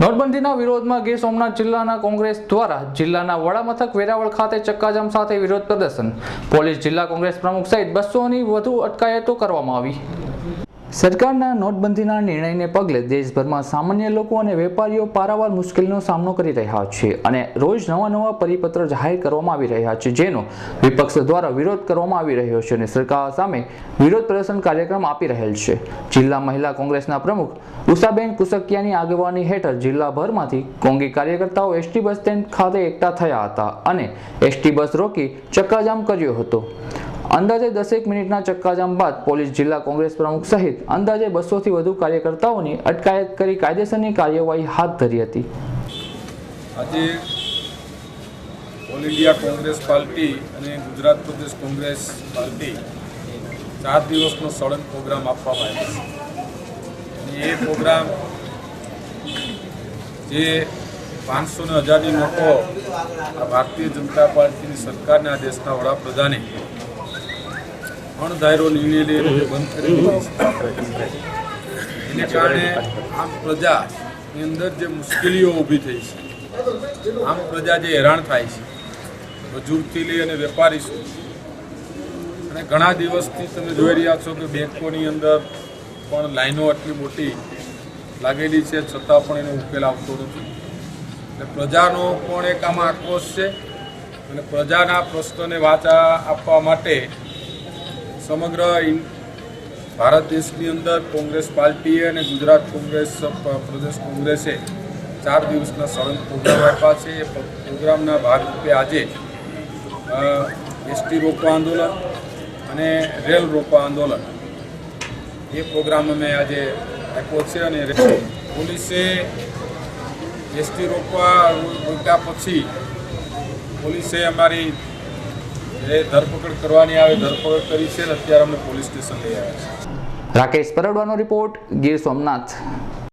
નોટબંધીના વિરોધમાં ગીર સોમનાથ જિલ્લાના કોંગ્રેસ દ્વારા જિલ્લાના વડામથક વેરાવળ ખાતે ચક્કાજામ સાથે વિરોધ પ્રદર્શન. પોલીસ જિલ્લા કોંગ્રેસ પ્રમુખ સહિત બસોની વધુ અટકાયતો કરવામાં આવી. સરકારના નોટબંધીના નિર્ણયને પગલે દેશભરમાં સામાન્ય લોકો અને વેપારીઓ પારાવાર મુશ્કેલીનો સામનો કરી રહ્યા છે અને રોજ નવા નવા પરિપત્ર જાહેર કરવામાં આવી રહ્યા છે, જેનો વિપક્ષ દ્વારા વિરોધ કરવામાં આવી રહ્યો છે અને સરકાર સામે વિરોધ પ્રદર્શન કાર્યક્રમ આપી રહેલ છે. જિલ્લા મહિલા કોંગ્રેસના પ્રમુખ ઉષાબેન કુસકિયાની આગેવાની હેઠળ જિલ્લાભરમાંથી કોંગી કાર્યકર્તાઓ એસટી બસ સ્ટેન્ડ ખાતે એકઠા થયા હતા અને એસટી બસ રોકી ચક્કાજામ કર્યો હતો. અંદાજે દસેક મિનિટના ચક્કાજામ બાદ પોલીસ જિલ્લા કોંગ્રેસ પ્રમુખ સહિત અંદાજે બસોથી વધુ કાર્યકર્તાઓની અટકાયત કરી કાયદેસરની કાર્યવાહી હાથ ધરી હતી. આજે ઓલ ઇન્ડિયા કોંગ્રેસ પાર્ટી અને ગુજરાત પ્રદેશ કોંગ્રેસ પાર્ટી ચાર દિવસનો સળંગ પ્રોગ્રામ આપવામાં આવ્યો છે. એ પ્રોગ્રામ જે પાંચસો ને હજારની નોટો ભારતીય જનતા પાર્ટીની સરકારના દેશના વડાપ્રધાને અણધાર્યો નિર્ણય લઈને બંધ કરી એને કારણે આમ પ્રજાની અંદર જે મુશ્કેલીઓ ઊભી થઈ છે, આમ પ્રજા જે હેરાન થાય છે, મજૂરથી લઈ અને વેપારી સુધી. અને ઘણા દિવસથી તમે જોઈ રહ્યા છો કે બેંકોની અંદર પણ લાઈનો આટલી મોટી લાગેલી છે, છતાં પણ એનો ઉકેલ આવતો નથી. એટલે પ્રજાનો પણ એક આમાં આક્રોશ છે. અને પ્રજાના પ્રશ્નને વાચા આપવા માટે સમગ્ર ભારત દેશની અંદર કોંગ્રેસ પાર્ટીએ અને ગુજરાત કોંગ્રેસ પ્રદેશ કોંગ્રેસે ચાર દિવસના સળંગ પ્રોગ્રામ આપ્યા છે. એ પ્રોગ્રામના ભાગરૂપે આજે એસટી રોકો આંદોલન અને રેલ રોકો આંદોલન. એ પ્રોગ્રામ અમે આજે આપ્યો છે અને પોલીસે એસટી રોકવા રોક્યા પછી પોલીસે અમારી ધરપકડ કરવાની આવે, ધરપકડ કરી છે અને અત્યારે અમે પોલીસ સ્ટેશન લઈ આવ્યા છે રાકેશ પરડવાનો રિપોર્ટ ગીર સોમનાથ.